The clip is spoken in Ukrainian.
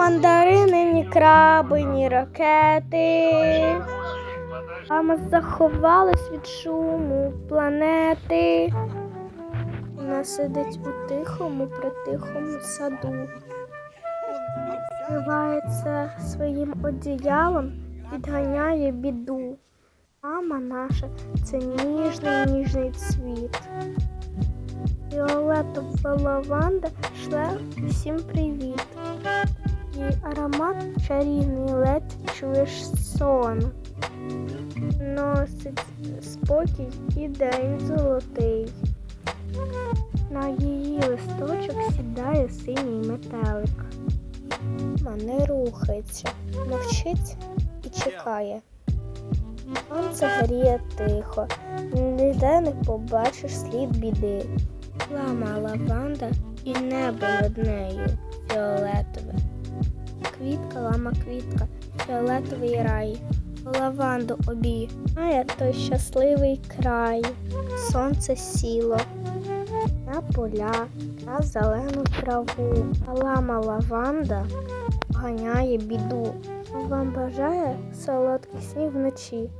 мандарини, ні краби, ні ракети. Мама заховалась від шуму планети. Вона сидить у тихому, притихому саду. Вкривається своїм одіялом, відганяє біду. Мама наша це ніжний ніжний цвіт. Фіолетова лаванда шле всім привіт. Аромат чарівний ледь чуєш сон. Носить спокій і день золотий. На її листочок сідає синій метелик. Мама не рухається, мовчить і чекає. Сонце гріє тихо, ніде не побачиш слід біди. Лама лаванда і небо над нею фіолетове. Квітка, лама квітка, фіолетовий рай. Лаванду обіймає той щасливий край. Сонце сіло на поля, на зелену траву. А лама лаванда ганяє біду. Вам бажає солодких снів вночі.